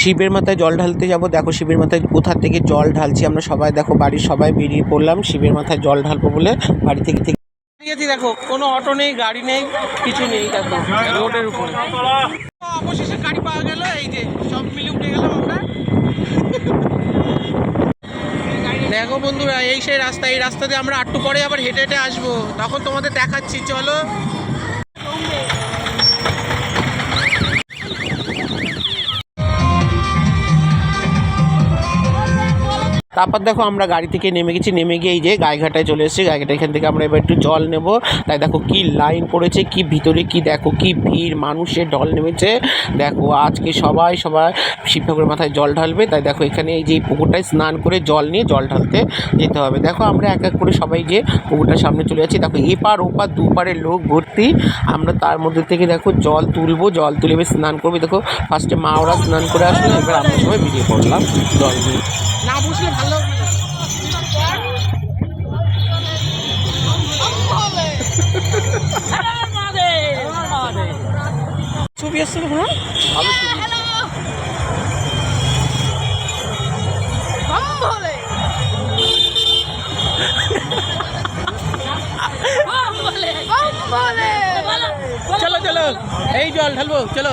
শিবের মাথায় জল ঢালতে যাব। দেখো শিবের মাথায় কোথা থেকে জল ঢালছি আমরা সবাই। দেখো বাড়ির সবাই বেরিয়ে পড়লাম, শিবের মাথায় জল ঢালবো বলে বাড়ি থেকে থেকে দিয়েছি দেখো, কোনো অটো নেই, গাড়ি নেই, কিছু নেই দেখো, রোডের উপরে। অবশেষে গাড়ি পাওয়া গেল, এই যে সব মিলে উঠে গেলাম আমরা। দেখো বন্ধুরা, এই সেই রাস্তা, এই রাস্তা দিয়ে আমরা আটটু পরে আবার হেঁটে হেঁটে আসব। তখন তোমাদের দেখাচ্ছি, চলো। তারপর দেখো আমরা গাড়ি থেকে নেমে গেছি, নেমে গিয়ে এই যে গায়েঘাটায় চলে এসেছি। গায়েঘাটা এখান থেকে আমরা এবার একটু জল নেব। তাই দেখো কি লাইন পড়েছে, কি ভিতরে কি দেখো, কি ভিড় মানুষের ঢল নেমেছে। দেখো আজকে সবাই সবাই শিব ঠাকুরের মাথায় জল ঢালবে। তাই দেখো এখানে এই যে পুকুরটায় স্নান করে জল নিয়ে জল ঢালতে যেতে হবে। দেখো আমরা এক এক করে সবাই যে পুকুরটার সামনে চলে যাচ্ছি। দেখো এপার, ওপার, দুপারে লোক ভর্তি। আমরা তার মধ্যে থেকে দেখো জল তুলবো, জল তুলে এবার স্নান করব। দেখো ফার্স্টে মা ওরা স্নান করে আসলো, এবার আমরা সবাই বেরিয়ে পড়লাম জল নিয়ে। না না ছবি আসছে কোনো চলো চলো। এই জল ঢালবো চলো।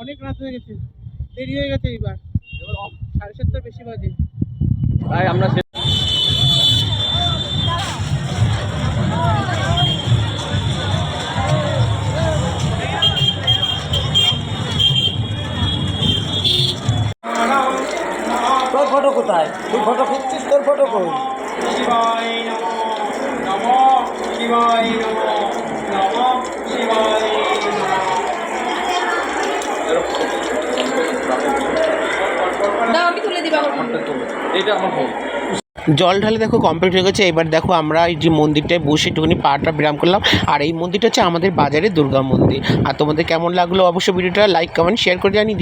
অনেক রাত হয়ে গেছে। দেরি হয়ে গেছে এইবার। সাড়ে সাতটা বেশি বাজে। ভাই আমরা তোর ফটো কোথায়? তুই ফটো খুঁজছিস তোর ফটো কই? শিবায় নমঃ নমঃ শিবায় নমঃ নমঃ শিবায় নমঃ দাও আমি তুলে দিবা আমার ফোনটা এটা আমার জল ঢালে দেখো কমপ্লিট হয়ে গেছে। এবার দেখো আমরা এই যে মন্দিরটায় বসে একটুখানি পাটা বিরাম করলাম। আর এই মন্দিরটা হচ্ছে আমাদের বাজারে দুর্গা মন্দির। আর তোমাদের কেমন লাগল অবশ্যই ভিডিওটা লাইক কমেন্ট শেয়ার করে জানিয়ে